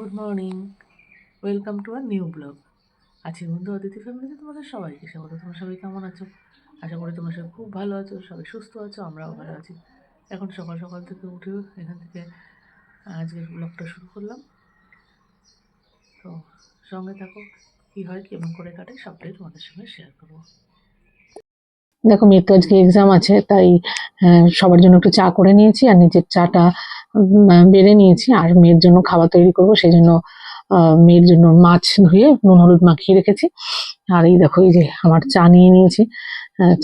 Good morning welcome to our new vlog আজকে বন্ধু অতিথি ফ্যামিলিতে তোমাদের সবাইকে স্বাগত। তোমরা সবাই কেমন আছো? আশা করি তোমরা সবাই খুব ভালো আছো সবাই সুস্থ আছো আমরাও ভালো আছি। এখন সকাল সকাল থেকে উঠে এখান থেকে আজকের ব্লগটা শুরু করলাম। তো সঙ্গে থাকো কী হয় কেমন করে কাটে সবটাই তোমাদের সঙ্গে শেয়ার করব। দেখো মেয়ের তো আজকে এক্সাম আছে তাই আহ, সবার জন্য একটু চা করে নিয়েছি আর নিজের চাটা বেড়ে নিয়েছি। আর মেয়ের জন্য খাবার তৈরি করব, সেই জন্য মেয়ের জন্য মাছ ধুয়ে নুন হলুদ মাখিয়ে রেখেছি। আর এই দেখো, এই যে আমার চা নিয়ে নিয়েছি।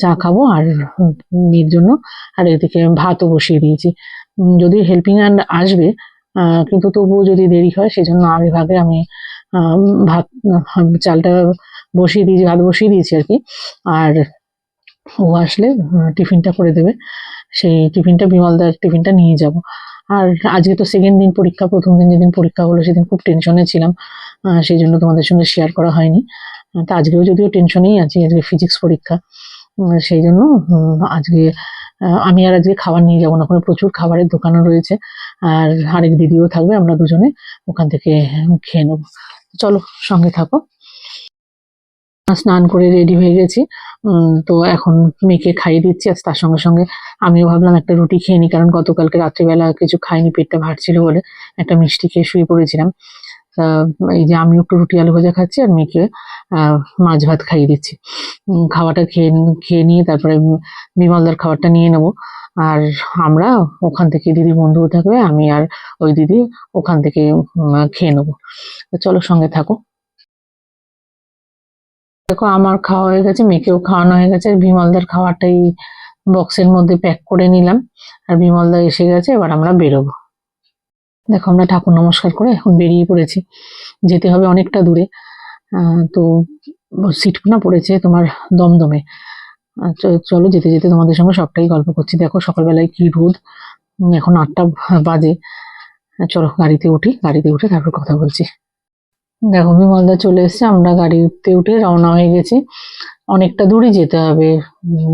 চা খাব আর মেয়ের জন্য। আর এদিকে ভাতও বসিয়ে দিয়েছি। যদিও হেল্পিং হ্যান্ড আসবে কিন্তু তবুও যদি দেরি হয় সেই জন্য আগে ভাগে আমি ভাত চালটা বসিয়ে দিয়েছি, ভাত বসিয়ে দিয়েছি আর কি। আর ও আসলে টিফিনটা করে দেবে। সেই টিফিনটা বিমলদার টিফিনটা নিয়ে যাব। আর আজকে তো সেকেন্ড দিন পরীক্ষা, প্রথম দিন যেদিন পরীক্ষা হলো সেদিন খুব টেনশনে ছিলাম সেই জন্য তোমাদের সঙ্গে শেয়ার করা হয়নি। তা আজকেও যদিও টেনশনেই আছি, আজকে ফিজিক্স পরীক্ষা সেই জন্য আজকে আমি আর আজকে খাবার নিয়ে যাব না, ওখানে প্রচুর খাবারের দোকানও রয়েছে, আর আরেক দিদিও থাকবে, আমরা দুজনে ওখান থেকে খেয়ে নেব। চলো, সঙ্গে থাকো। স্নান করে রেডি হয়ে গেছি। তো এখন মেয়েকে খাইয়ে দিচ্ছি আর তার সঙ্গে সঙ্গে আমিও ভাবলাম একটা রুটি খেয়ে নিই কারণ গতকালকে রাত্রিবেলা কিছু খাইনি, পেটটা ভারছিল বলে একটা মিষ্টি খেয়ে শুয়ে পড়েছিলাম। এই যে আমিও একটু রুটি আলু ভাজা খাচ্ছি আর মেয়েকে মাছ ভাত খাইয়ে দিচ্ছি। খাওয়াটা খেয়ে খেয়ে নিয়ে তারপরে বিমলদার খাবারটা নিয়ে নেব। আর আমরা ওখান থেকে দিদি বন্ধু থাকবে, আমি আর ওই দিদি ওখান থেকে খেয়ে নেব। চলো সঙ্গে থাকো। দেখো, আমার খাওয়া হয়ে গেছে, মেয়েকেও খাওয়ানো হয়ে গেছে। বিমলদার খাওয়াটাই বক্সের মধ্যে প্যাক করে নিলাম। আর বিমলদা এসে গেছে, এবার আমরা বেরোবো। দেখো, আমরা ঠাকুর নমস্কার করে এখন বেরিয়ে পড়েছি। যেতে হবে অনেকটা দূরে। তো সিট না পড়েছে, তোমার দমদমে। চলো যেতে যেতে তোমাদের সঙ্গে সবটাই গল্প করছি। দেখো, সকালবেলায় কি রোদ। এখন আটটা বাজে। চলো, গাড়িতে উঠি, গাড়িতে উঠে তারপর কথা বলছি। দেখো, বিমলদা চলে এসেছে, আমরা গাড়িতে উঠে রওনা হয়ে গেছি। অনেকটা দূরই যেতে হবে।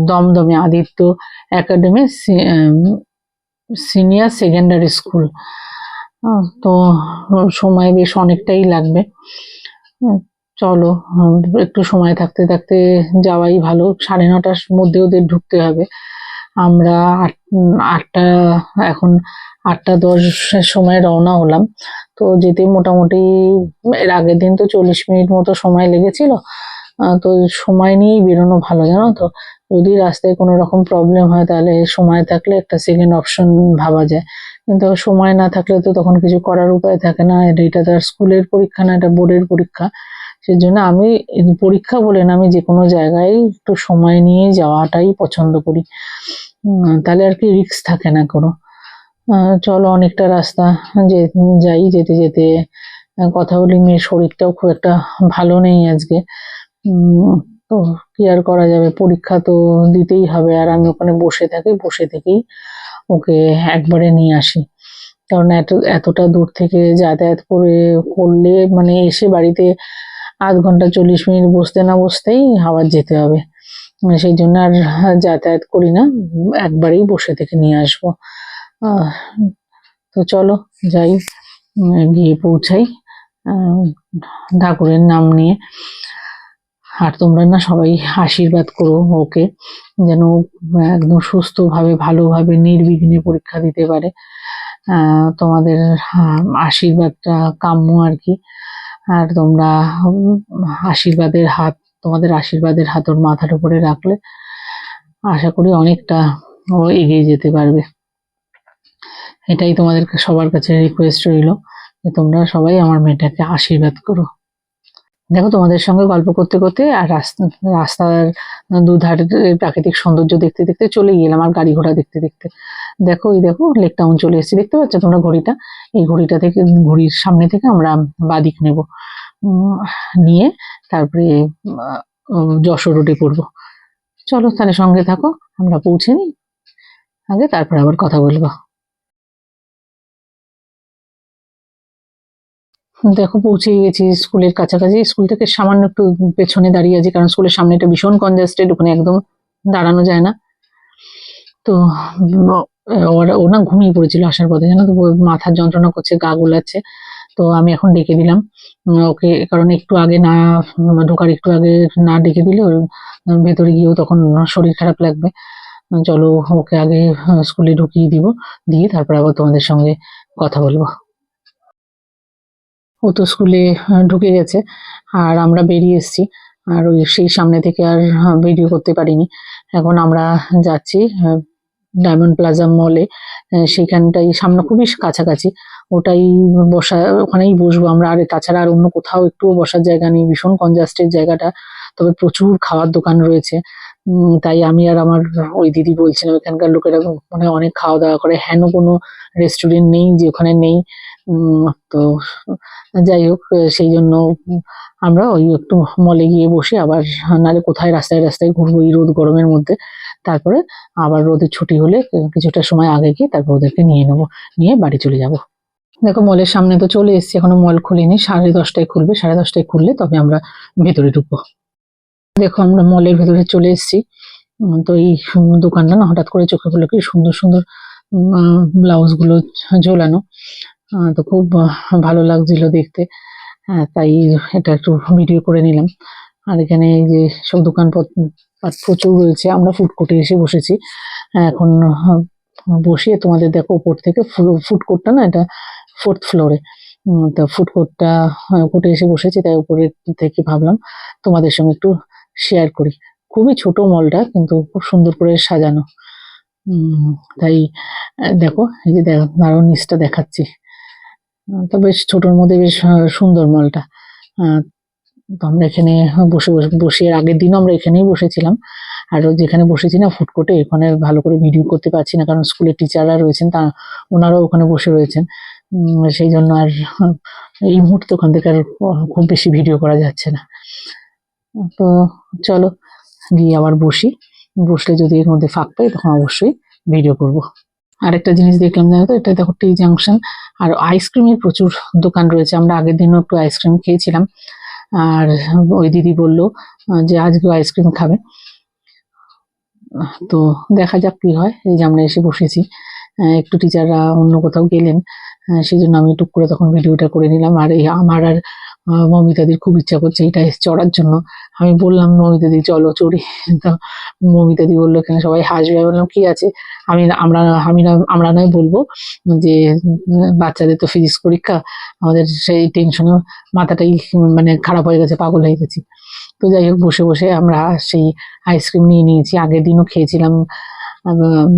দমদমে Aditya Academy Senior Secondary School. তো সময় বেশ অনেকটাই লাগবে। চলো একটু সময় থাকতে থাকতে যাওয়াই ভালো। সাড়ে নটার মধ্যে ওদের ঢুকতে হবে। আমরা আট, আটটা, এখন আটটা দশের সময় রওনা হলাম। তো যেতে মোটামুটি এর আগের দিন তো চল্লিশ মিনিট মতো সময় লেগেছিল। তো সময় নিয়েই বেরোনো ভালো, জানো তো? যদি রাস্তায় কোনো রকম প্রবলেম হয় তাহলে সময় থাকলে একটা সেকেন্ড অপশন ভাবা যায়। কিন্তু সময় না থাকলে তো তখন কিছু করার উপায় থাকে না। আর এটা তার স্কুলের পরীক্ষা না, এটা বোর্ডের পরীক্ষা। সেই জন্য আমি পরীক্ষা বলে না, আমি যে কোনো জায়গায় একটু সময় নিয়ে যাওয়াটাই পছন্দ করি। তাহলে আর কি রিস্ক থাকে না কোনো। চলো অনেকটা রাস্তা যে, যাই যেতে যেতে। কথা বলি, মেয়ের শরীরটাও খুব একটা ভালো নেই আজকে। তো কি আর করা যাবে? পরীক্ষা তো দিতেই হবে, আর আমি ওখানে বসে থাকি, বসে থেকেই ওকে একবারে নিয়ে আসি। কারণ এত, এতটা দূর থেকে যাতায়াত করে, করলে মানে এসে বাড়িতে আধ ঘণ্টা চল্লিশ মিনিট বসতে না বসতেই আবার যেতে হবে। সেই জন্য আর যাতায়াত করি না, একবারেই বসে থেকে নিয়ে আসব। তো চলো যাই গিয়ে পৌঁছাই ঠাকুরের নাম নিয়ে। আর তোমরা না সবাই আশীর্বাদ করো ওকে, যেন একদম সুস্থভাবে, ভালোভাবে, নির্বিঘ্নে পরীক্ষা দিতে পারে। তোমাদের আশীর্বাদটা কাম্য আর কি। আর তোমরা আশীর্বাদের হাত, তোমাদের আশীর্বাদের হাত ওর মাথার উপরে রাখলে আশা করি অনেকটা ও এগিয়ে যেতে পারবে। এটাই তোমাদের সবার কাছে রিকোয়েস্ট রইল যে তোমরা সবাই আমার মেয়েটাকে আশীর্বাদ করো। দেখো, তোমাদের সঙ্গে গল্প করতে করতে আর রাস্তা রাস্তার দুধারে প্রাকৃতিক সৌন্দর্য দেখতে দেখতে চলে গেলাম আর গাড়ি ঘোড়া দেখতে দেখতে। দেখো, এই দেখো লেক টাউন চলে এসেছি। দেখতে পাচ্ছ তোমরা ঘড়িটা? এই ঘড়িটা থেকে, ঘড়ির সামনে থেকে আমরা বাদিক নেব। নিয়ে তারপরে যশোর রোডে পড়ব। চলো তাহলে সঙ্গে থাকো, আমরা পৌঁছে নিই। আগে তারপরে আবার কথা বলব। দেখো পৌঁছে গেছি স্কুলের কাছাকাছি। স্কুল থেকে সামান্য একটু পেছনে দাঁড়িয়ে আছি, কারণ স্কুলের সামনেটা ভীষণ কনজাস্টেড ওখানে একদম দাঁড়ানো যায় না। তো ওরা, ও না ঘুমিয়ে পড়েছিল আসার পথে, জানো তো মাথার যন্ত্রণা করছে, গা গোলাচ্ছে। তো আমি এখন ডেকে দিলাম। ওকে, কারণ একটু আগে না ঢোকার একটু আগে না ডেকে দিলে ওর ভেতরে গিয়েও তখন শরীর খারাপ লাগবে। চলো, ওকে আগে স্কুলে ঢুকিয়ে দিব, দিয়ে তারপর আবার তোমাদের সঙ্গে কথা বলব। ও তো স্কুলে ঢুকে গেছে। আর আমরা বেরিয়ে এসেছি। আর ওই সেই সামনে থেকে আর ভিডিও করতে পারিনি। এখন আমরা যাচ্ছি ডায়মন্ড প্লাজা মলে সেইখানটাই সামনে খুবই কাছাকাছি। ওটাই বসা, ওখানেই বসবো আমরা। আর তাছাড়া আর অন্য কোথাও একটুও বসার জায়গা নেই। ভীষণ কনজাস্টেড জায়গাটা। তবে প্রচুর খাওয়ার দোকান রয়েছে। তাই আমি আর আমার ওই দিদি বলছিলাম, এখানকার লোকেরা মানে অনেক খাওয়া দাওয়া করে। হেন কোনো রেস্টুরেন্ট নেই যে ওখানে নেই। তো যাই হোক, সেই জন্য আমরা ওই একটু মলে গিয়ে বসে আবার নাহলে কোথায় রাস্তায় রাস্তায় ঘুরবো এই রোদ গরমের মধ্যে। তারপরে আবার রোদের ছুটি হলে কিছুটা সময় আগে গিয়ে তারপর ওদেরকে নিয়ে নেব। নিয়ে বাড়ি চলে যাব। দেখো মলের সামনে তো চলে এসেছি, এখনও মল খুলিনি। সাড়ে দশটায় খুলবে। সাড়ে দশটায় খুললে তবে আমরা ভেতরে ঢুকবো। দেখো আমরা মলের ভেতরে চলে এসেছি। তো এই দোকানটা না হঠাৎ করে চোখে পড়ল কি সুন্দর সুন্দর ব্লাউজগুলো ঝোলানো। তো খুব ভালো লাগছিল দেখতে। হ্যাঁ তাই এটা একটু ভিডিও করে নিলাম। আর এখানে এই যে সব দোকানপত্র প্রচুর রয়েছে। আমরা ফুড কোর্টে এসে বসেছি। হ্যাঁ, এখন বসিয়ে তোমাদের দেখো উপর থেকে ফুড কোর্টটা না এটা ফোর্থ ফ্লোরে তা ফুড কোর্টটা কোর্টে এসে বসেছি তাই উপরে থেকে ভাবলাম তোমাদের সঙ্গে একটু শেয়ার করি। খুবই ছোট মলটা, কিন্তু খুব সুন্দর করে সাজানো। তাই, দেখো, এই যে দেখো, আরও নিচটা দেখাচ্ছি। তো বেশ ছোটর মধ্যে বেশ সুন্দর মলটা। তো আমরা এখানে বসে বসে, আগের দিনও আমরা এখানেই বসেছিলাম। আর যেখানে বসেছি না ফুড কোর্টে ভালো করে ভিডিও করতে পারছি না, কারণ স্কুলের টিচাররা রয়েছেন, তা, ওনারাও ওখানে বসে রয়েছেন। সেই জন্য আর, এই মুহূর্তে ওখান থেকে আর, খুব বেশি ভিডিও করা যাচ্ছে না। তো চলো গিয়ে আবার বসি। বসলে যদি এর মধ্যে ফাঁক পাই, তখন অবশ্যই ভিডিও করব। আরেকটা জিনিস দেখলাম, জানো তো? এটা দেখো টি জাংশন। আর আইসক্রিমের প্রচুর দোকান রয়েছে। আমরা আগের দিনও একটু আইসক্রিম খেয়েছিলাম। আর ওই দিদি বলল যে আজকেও আইসক্রিম খাবে। তো দেখা যাক কি হয়। এই যে আমরা এসে বসেছি। একটু টিচাররা অন্য কোথাও গেলেন। সেই জন্য আমি টুক করে তখন ভিডিওটা করে নিলাম। আর এই আমার আর মমিতাদির খুব ইচ্ছা করছে এটা চড়ার জন্য। আমি বললাম, মমিতাদি, চলো চড়ি। তো মমিতাদি বলল, এখানে সবাই হাসবে। বললাম, কি আছে? আমি আমরা, আমি না, আমরা নয় বলব যে, বাচ্চাদের তো ফিজিক্স পরীক্ষা, আমাদের সেই টেনশনে মাথাটাই মানে খারাপ হয়ে গেছে, পাগল হয়ে গেছি। তো যাই হোক, বসে বসে আমরা সেই আইসক্রিম নিয়ে নিয়েছি। আগের দিনও খেয়েছিলাম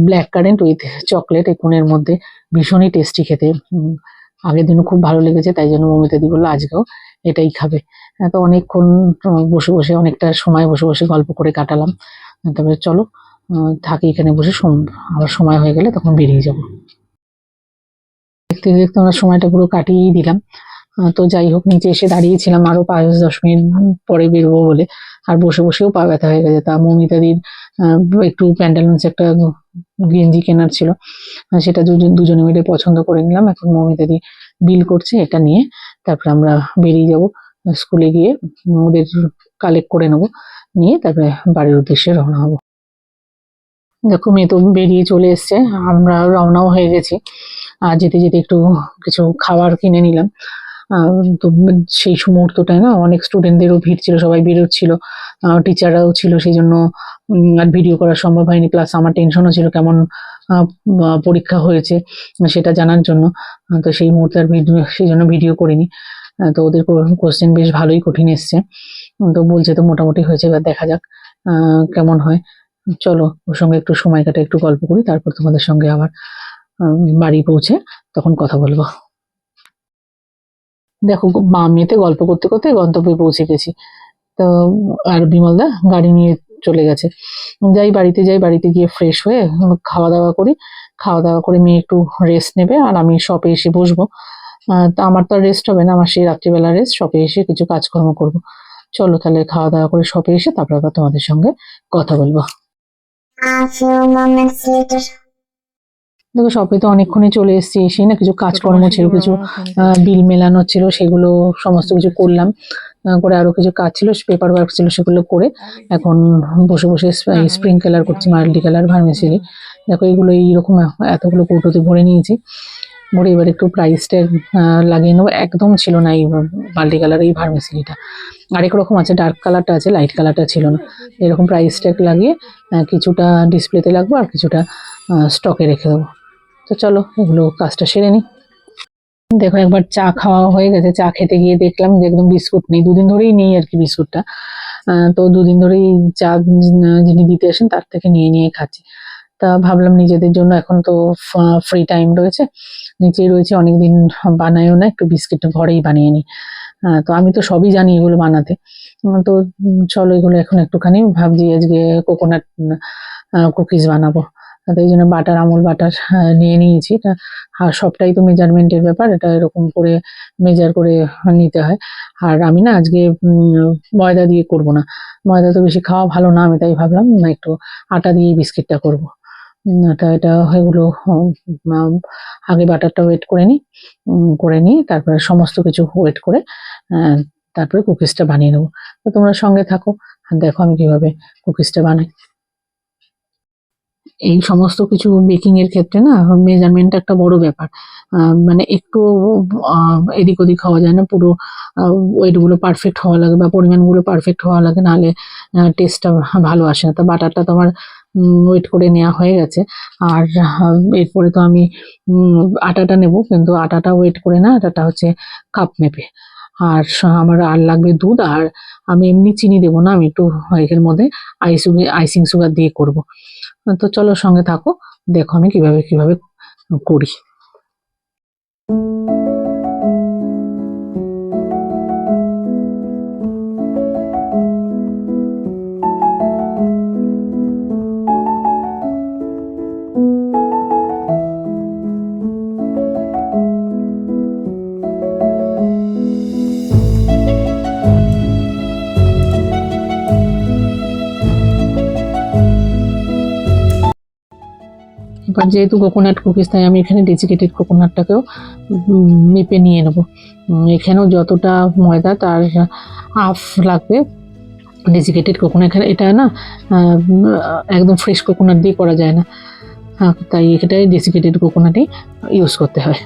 ব্ল্যাক কারেন্ট উইথ চকলেট এই কোণের মধ্যে। ভীষণই টেস্টি খেতে। আগের দিনও খুব ভালো লেগেছে, তাই জন্য মমিতাদি বলল, আজকেও এটাই খাবে। আহ, তো অনেকক্ষণ বসে বসে অনেকটা সময় বসে বসে গল্প করে কাটালাম। আহ, তবে চলো থাকি এখানে বসে আবার সময় হয়ে গেলে তখন বেরিয়ে যাব। দেখতে দেখতে আমরা সময়টা পুরো কাটিয়েই দিলাম। তো যাই হোক নিচে এসে দাঁড়িয়েছিলাম আরও পাঁচ দশ মিনিট পরে বেরোবো বলে। আর বসে বসেও পা ব্যথা হয়ে গেছে। তা মৌমিতাদির একটু প্যান্টালুন্স একটা গেঞ্জি কেনার ছিল। সেটা দুজন দুজনে মিলে পছন্দ করে নিলাম। এখন মৌমিতাদি বিল করছে এটা নিয়ে। তারপর আমরা বেরিয়ে যাব স্কুলে গিয়ে ওদের কালেক্ট করে নেব, নিয়ে তারপরে বাড়ির উদ্দেশ্যে রওনা হব। দেখো, মেয়ে তো বেরিয়ে চলে এসছে, আমরা রওনাও হয়ে গেছি। আর যেতে যেতে একটু কিছু খাবার কিনে নিলাম। তো সেই মুহূর্তটায় না অনেক স্টুডেন্টদেরও ভিড় ছিল, সবাই বেরোচ্ছিল। টিচাররাও ছিল, সেই জন্য আর ভিডিও করা সম্ভব হয়নি। প্লাস আমার টেনশনও ছিল কেমন পরীক্ষা হয়েছে সেটা জানার জন্য। তো সেই মুহূর্তে আর ভিডিও, সেই জন্য ভিডিও করিনি। তো ওদের কোশ্চেন বেশ ভালোই কঠিন এসছে। তো বলছে তো মোটামুটি হয়েছে, এবার দেখা যাক কেমন হয়। চলো, ওর সঙ্গে একটু সময় কাটে, একটু গল্প করি, তারপর তোমাদের সঙ্গে আবার বাড়ি পৌঁছে তখন কথা বলব। দেখো মা মেয়েতে গল্প করতে করতে গন্তব্যে পৌঁছে গেছি। তো, আর বিমলদা, গাড়ি নিয়ে চলে গেছে। যাই বাড়িতে যাই বাড়িতে গিয়ে ফ্রেশ হয়ে খাওয়া দাওয়া করি। খাওয়া দাওয়া করে মেয়ে একটু রেস্ট নেবে আর আমি শপে এসে বসবো। তা আমার তো আর রেস্ট হবে না, আমার সেই রাত্রিবেলা রেস্ট শপে এসে কিছু কাজকর্ম করব। চলো তাহলে খাওয়া দাওয়া করে শপে এসে তারপর আবার তোমাদের সঙ্গে কথা বলব। A few moments later. দেখো শপে তো অনেকক্ষণই চলে এসেছি এসে না কিছু কাজকর্ম ছিল কিছু বিল মেলানো ছিল সেগুলো সমস্ত কিছু করলাম। করে আরও কিছু কাজ ছিল পেপার ওয়ার্ক ছিল সেগুলো করে এখন বসে বসে স্প্রিং কালার করছি মাল্টি কালার ভার্মিসিলি দেখো এগুলো এইরকম এতগুলো কৌটোতে ভরে নিয়েছি। ভরে এবার একটু প্রাইস ট্যাগ লাগিয়ে নেব। একদম ছিল না এই মাল্টি কালার এই ভার্মিসিলিটা আরেক রকম আছে ডার্ক কালারটা আছে লাইট কালারটা ছিল না। এরকম প্রাইস ট্যাগ লাগিয়ে কিছুটা ডিসপ্লেতে লাগবো আর কিছুটা স্টকে রেখে দেবো। তো চলো এগুলো কাজটা সেরে নিই। দেখো একবার চা খাওয়া হয়ে গেছে, চা খেতে গিয়ে দেখলাম যে একদম বিস্কুট নেই। দুদিন ধরেই নেই আর কি বিস্কুটটা। তো দুদিন ধরেই চা যিনি দিতে আসেন তার থেকে নিয়ে নিয়ে খাচ্ছি। তা ভাবলাম নিজেদের জন্য এখন তো ফ্রি টাইম রয়েছে। নিচেই রয়েছে, অনেকদিন বানায়ও না, একটু বিস্কিট ঘরেই বানিয়ে নিই। তো আমি তো সবই জানি এগুলো বানাতে। তো চলো এগুলো এখন একটুখানি ভাবছি, আজকে কোকোনাট কুকিজ বানাবো। তো এই জন্য বাটার আমুল বাটার নিয়ে নিয়েছি। আর সবটাই তো মেজারমেন্টের ব্যাপার এটা এরকম করে মেজার করে নিতে হয়। আর আমি না আজকে ময়দা দিয়ে করব না। ময়দা তো বেশি খাওয়া ভালো না আমি তাই ভাবলাম না একটু আটা দিয়ে বিস্কিটটা করব। উম, এটা এগুলো আগে বাটারটা ওয়েট করে নিই করে নিয়ে তারপরে সমস্ত কিছু ওয়েট করে তারপরে কুকিজটা বানিয়ে নেব। তো তোমরা সঙ্গে থাকো দেখো আমি কীভাবে কুকিজটা বানাই। এই সমস্ত কিছু বেকিং এর ক্ষেত্রে না মেজারমেন্ট একটা বড় ব্যাপার। মানে একটু এদিক ওদিক হওয়া যায় না, পুরো ওয়েটগুলো পারফেক্ট হওয়া লাগে বা পরিমাণগুলো পারফেক্ট হওয়া লাগে, নাহলে টেস্টটা ভালো আসে না। তো বাটারটা তো আমার ওয়েট করে নেওয়া হয়ে গেছে। আর এরপরে তো আমি আটাটা নেব, কিন্তু আটাটা ওয়েট করে না, আটাটা হচ্ছে কাপ মেপে। আর আমার আর লাগবে দুধ, আর আমি এমনি চিনি দেবো না, আমি একটু এর মধ্যে আইস আইসিং সুগার দিয়ে করব। তো চলো সঙ্গে থাকো। দেখো আমি কীভাবে কীভাবে করি। এবার যেহেতু কোকোনাট কুকিজ তাই আমি এখানে ডেসিকেটেড কোকোনাটটাকেও মেপে নিয়ে নেব। এখানেও যতটা ময়দা তার হাফ লাগবে ডেসিকেটেড কোকোনাট এখানে এটা না একদম ফ্রেশ কোকোনাট দিয়ে করা যায় না। হ্যাঁ, তাই এটাই ডেসিকেটেড কোকোনাটই ইউজ করতে হয়।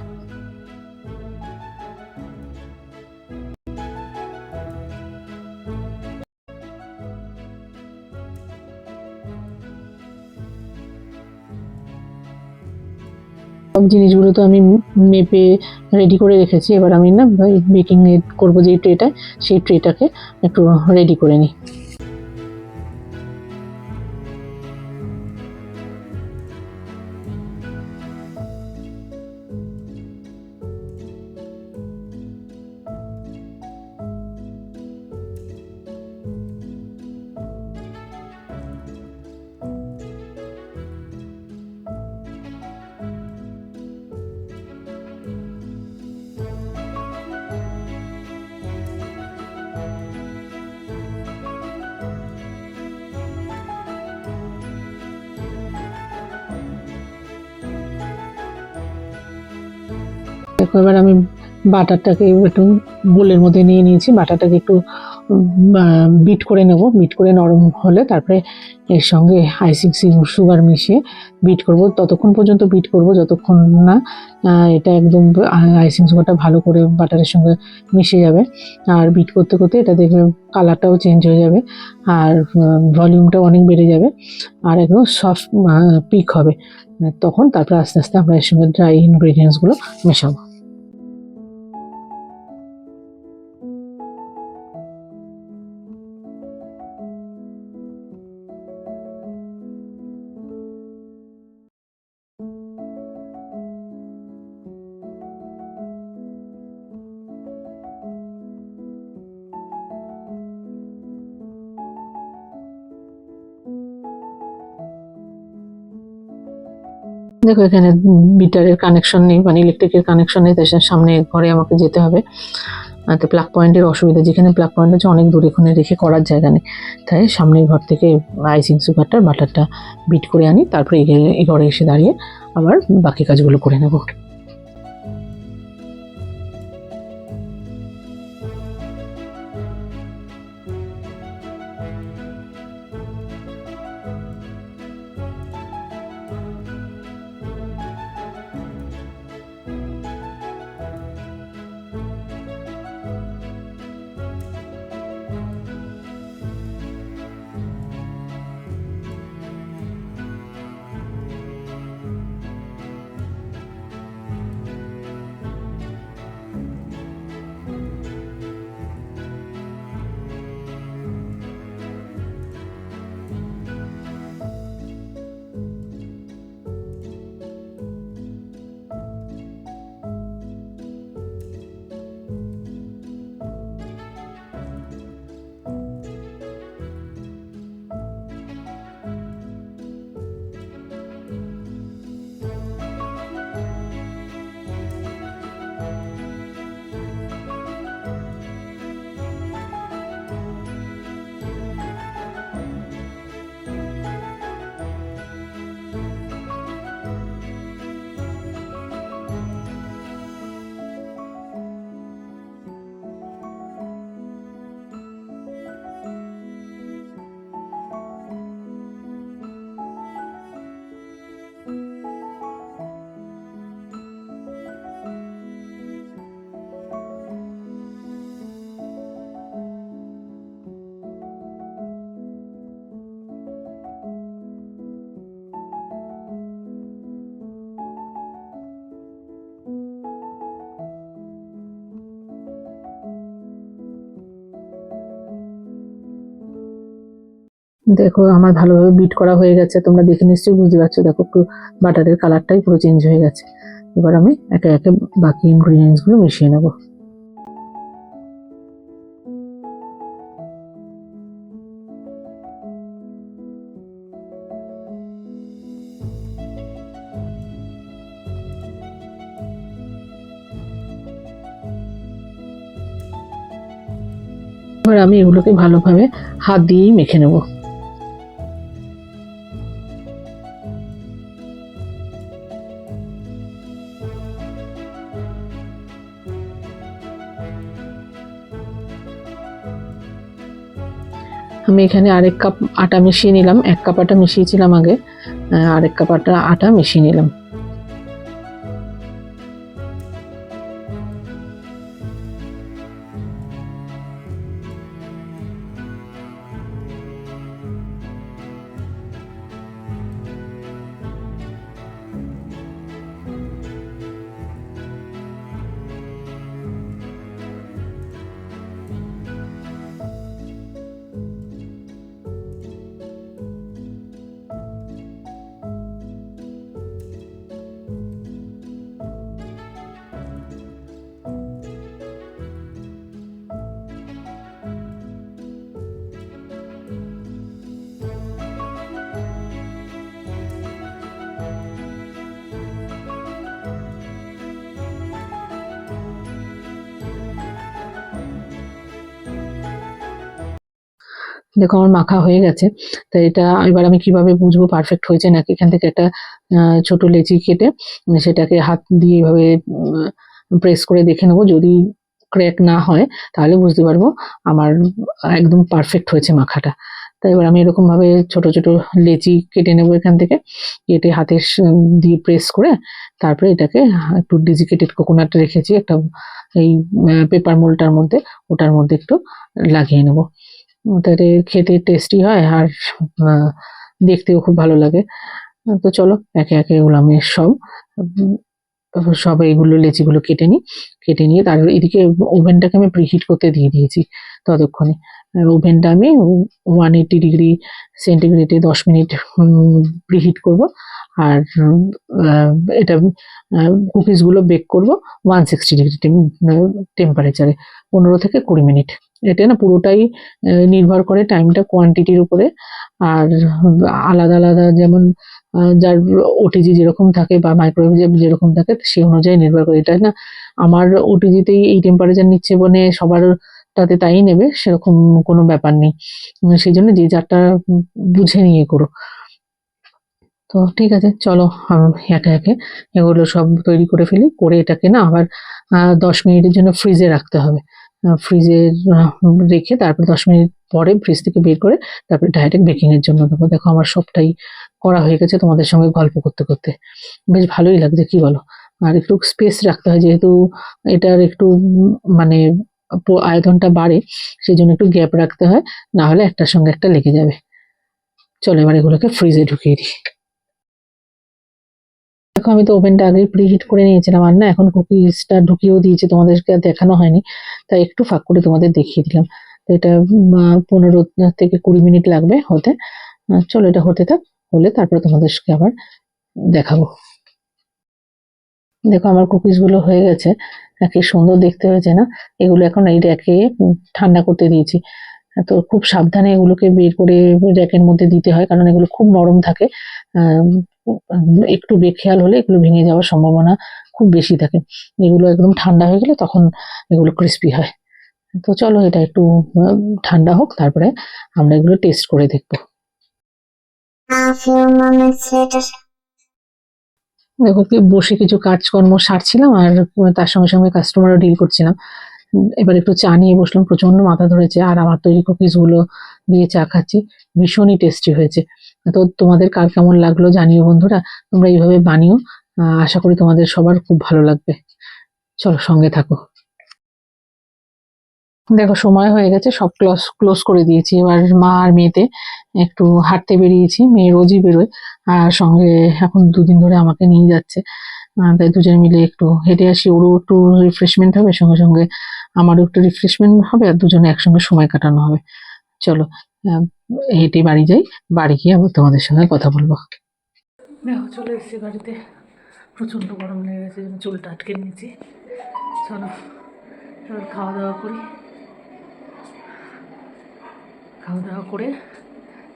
সব জিনিসগুলো তো আমি মেপে রেডি করে রেখেছি। এবার আমি না বেকিং করব যেই ট্রেটা, সেই ট্রেটাকে একটু রেডি করে নিই। দেখো, এবার আমি বাটারটাকে একটু বোলের মধ্যে নিয়ে নিয়েছি। বাটারটাকে একটু বিট করে নেব। বিট করে নরম হলে তারপরে এর সঙ্গে আইসিং সুগার মিশিয়ে বিট করব। ততক্ষণ পর্যন্ত বিট করব, যতক্ষণ না এটা একদম আইসিং সুগারটা ভালো করে বাটারের সঙ্গে মিশে যাবে। আর বিট করতে করতে এটা দেখবে কালারটাও চেঞ্জ হয়ে যাবে আর ভলিউমটাও অনেক বেড়ে যাবে আর একদম সফট পিক হবে। তখন তারপরে আস্তে আস্তে আমরা এর সঙ্গে ড্রাই ইনগ্রিডিয়েন্টসগুলো মেশাবো। দেখো, এখানে বিটারের কানেকশন নেই মানে ইলেকট্রিকের কানেকশন নেই, তাই সামনে ঘরে আমাকে যেতে হবে। তো প্লাগ পয়েন্টের অসুবিধা, যেখানে প্লাগ পয়েন্ট আছে অনেক দূরে এখানে রেখে করার জায়গা নেই। তাই সামনের ঘর থেকে আইসিং সুগারটার বাটারটা বিট করে আনি, তারপরে এই ঘরে এসে দাঁড়িয়ে আবার বাকি কাজগুলো করে নেব। দেখো, আমার ভালোভাবে বিট করা হয়ে গেছে, তোমরা দেখে নিশ্চয়ই বুঝতে পারছ। দেখো একটু বাটারের কালারটাই পুরো চেঞ্জ হয়ে গেছে। এবার আমি একে একে বাকি ইনগ্রিডিয়েন্টসগুলো মিশিয়ে নেব। এবার আমি এগুলোকে ভালোভাবে হাত দিয়েই মেখে নেব। আমি এখানে আরেক কাপ আটা মিশিয়ে নিলাম। এক কাপ আটা মিশিয়েছিলাম আগে। আরেক কাপ আটা আটা মিশিয়ে নিলাম। দেখো আমার মাখা হয়ে গেছে। তো এটা এবার আমি কীভাবে বুঝব পারফেক্ট হয়েছে নাকি? এখান থেকে একটা ছোট লেচি কেটে সেটাকে হাত দিয়ে এভাবে প্রেস করে দেখে নেব। যদি ক্র্যাক না হয়, তাহলে বুঝতে পারব আমার একদম পারফেক্ট হয়েছে মাখাটা। তো এবার আমি এরকম ভাবে ছোট ছোট লেচি কেটে নেব এখান থেকে। কেটে হাতের স- দিয়ে প্রেস করে তারপরে এটাকে একটু ডিজিকেটেড কোকোনাট রেখেছি, একটা, এই পেপার মোলটার মধ্যে, ওটার মধ্যে একটু লাগিয়ে নেব। তাতে খেতে টেস্টি হয় আর দেখতেও খুব ভালো লাগে। তো চলো, একে একে এগুলো সব। সব এগুলো লেচিগুলো কেটে নিই। কেটে নিয়ে তার এদিকে ওভেনটাকে আমি প্রিহিট করতে দিয়ে দিয়েছি ততক্ষণে। ওভেনটা আমি ওয়ান এইটি ডিগ্রি সেন্টিগ্রেডে দশ মিনিট প্রিহিট করব। আর এটা কুকিজগুলো বেক করব ওয়ান সিক্সটি ডিগ্রি টেম্পারেচারে পনেরো থেকে কুড়ি মিনিট। এটা না পুরোটাই নির্ভর করে টাইমটা কোয়ান্টিটির উপরে। আর আলাদা আলাদা যেমন যার ওটিজি যেরকম থাকে বা মাইক্রোওয়েভ যেরকম থাকে, সে অনুযায়ী নির্ভর করে। এটা না আমার ওটিজিতেই এই টেম্পারেচার নিচ্ছে বলে সবার তাতে তাই নেবে, সেরকম কোনো ব্যাপার নেই। সেই জন্য যে যারটা বুঝে নিয়ে করো। তো ঠিক আছে, চলো একে একে এগুলো সব তৈরি করে ফেলি, করে এটাকে না আবার দশ মিনিটের জন্য ফ্রিজে রাখতে হবে। ফ্রিজে রেখে তারপর দশ মিনিট পরে ফ্রিজ থেকে বের করে তারপরে ডাইরেক্ট বেকিং এর জন্য দেবো। দেখো আমার সবটাই করা হয়ে গেছে তোমাদের সঙ্গে গল্প করতে করতে। বেশ ভালোই লাগছে, কি বলো? আর একটু স্পেস রাখতে হয়, যেহেতু এটার একটু মানে আয়তনটা বাড়ে সেই জন্য একটু গ্যাপ রাখতে হয়, না হলে একটার সঙ্গে একটা লেগে যাবে। চলো এবার এগুলোকে ফ্রিজে ঢুকিয়ে দিই। দেখো আমি তো ওভেনটা আগেই প্রিহিট করে নিয়েছিলাম। আর না, এখন কুকিজটা ঢুকিয়েও দিয়েছি, তোমাদেরকে দেখানো হয়নি। তাই একটু ফাঁক করে তোমাদের দেখিয়ে দিলাম। তো এটা পনেরো থেকে কুড়ি মিনিট লাগবে হতে। চলো এটা হতে থাক, হলে তারপরে তোমাদেরকে আবার দেখাবো। দেখো, আমার কুকিজগুলো হয়ে গেছে। কি সুন্দর দেখতে হয়েছে না? এগুলো এখন এই র্যাকে ঠান্ডা করতে দিয়েছি। তো খুব সাবধানে এগুলোকে বের করে র্যাকের মধ্যে দিতে হয়, কারণ এগুলো খুব নরম থাকে। একটু বেখেয়াল হলে এগুলো ভেঙে যাওয়ার সম্ভাবনা খুব বেশি থাকে। এগুলো একদম ঠান্ডা হয়ে গেলে তখন এগুলো ক্রিস্পি হয়। তো চলো এটা একটু ঠান্ডা হোক, তারপরে আমরা এগুলো টেস্ট করে দেখব. দেখো বসে কিছু কাজকর্ম সারছিলাম আর তার সঙ্গে সঙ্গে কাস্টমারও ডিল করছিলাম। এবার একটু চা নিয়ে বসলাম প্রচণ্ড মাথা ধরেছে আর আমার তৈরি কুকিজগুলো দিয়ে চা খাচ্ছি। ভীষণই টেস্টি হয়েছে। তো তোমাদের কার কেমন লাগল জানিও বন্ধুরা, তোমরা এইভাবে বানিও। আশা করি তোমাদের সবার খুব ভালো লাগবে। চলো সঙ্গে থাকো। দেখো, সময় হয়ে গেছে, সব ক্লোজ ক্লোজ করে দিয়েছি। এবার মা আর মেয়েতে একটু হাঁটতে বেরিয়েছি, মেয়ে রোজই বেরোয়, আর সঙ্গে এখন দুদিন ধরে আমাকে নিয়ে যাচ্ছে। তাই দুজন মিলে একটু হেঁটে আসি। ওরও একটু রিফ্রেশমেন্ট হবে, সঙ্গে সঙ্গে আমারও একটু রিফ্রেশমেন্ট হবে, আর দুজনে একসঙ্গে সময় কাটানো হবে। চলো হেঁটে বাড়ি যাই বাড়ি গিয়ে আবার তোমাদের সঙ্গে কথা বলব। দেখো চলে এসেছি বাড়িতে। প্রচণ্ড গরম লেগে গেছে যেন চুলটা আটকে নিয়েছি। চলো এবার খাওয়া দাওয়া করি। খাওয়া দাওয়া করে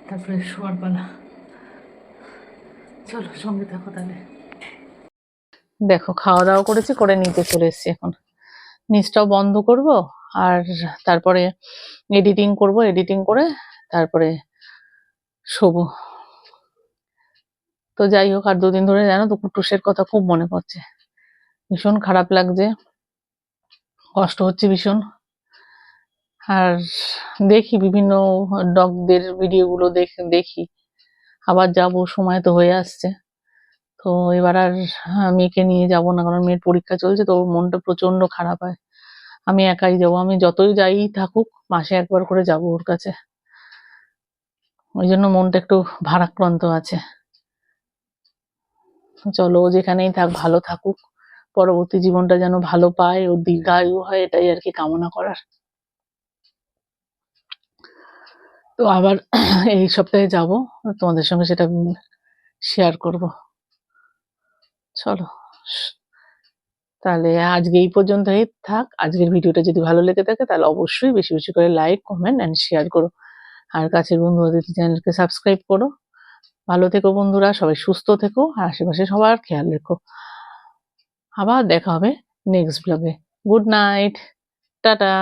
তারপরে শোয়ার পালা। চলো সঙ্গে থাকো তাহলে। দেখো খাওয়া দাওয়া করেছি করে নিতে চলে এসেছি এখন। নিচটাও বন্ধ করব আর তারপরে এডিটিং করব এডিটিং করে তারপরে শোবো। তো যাই হোক, আর দুদিন ধরে জানো তো কুটুসের কথা খুব মনে পড়ছে। ভীষণ খারাপ লাগছে। কষ্ট হচ্ছে ভীষণ। আর দেখি বিভিন্ন ডগদের ভিডিওগুলো দেখ, দেখি। আবার যাব, সময় তো হয়ে আসছে। তো এবার আর মেয়েকে নিয়ে যাব না, কারণ মেয়ের পরীক্ষা চলছে, তো মনটা প্রচণ্ড খারাপ হয়। আমি একাই যাব, আমি যতই যাই থাকুক, মাসে একবার করে যাব ওর কাছে। ওই জন্য মনটা একটু ভারাক্রান্ত আছে। চলো ও যেখানেই থাক, ভালো থাকুক। পরবর্তী জীবনটা যেন ভালো পায় ও দীর্ঘায়ু হয়, এটাই আর কি কামনা করার। তো আবার এই সপ্তাহে যাব, তোমাদের সঙ্গে সেটা শেয়ার করব। চলো, তাহলে আজকে এই পর্যন্তই থাক। আজকের ভিডিওটা যদি ভালো লেগে থাকে, তাহলে অবশ্যই বেশি বেশি করে লাইক কমেন্ট অ্যান্ড শেয়ার করো। আর কাছের বন্ধু চ্যানেলকে সাবস্ক্রাইব করো। ভালো থেকো বন্ধুরা, সবাই সুস্থ থেকো আর আশেপাশে সবার খেয়াল রেখো। আবার দেখা হবে নেক্সট ব্লগে গুড নাইট টাটা।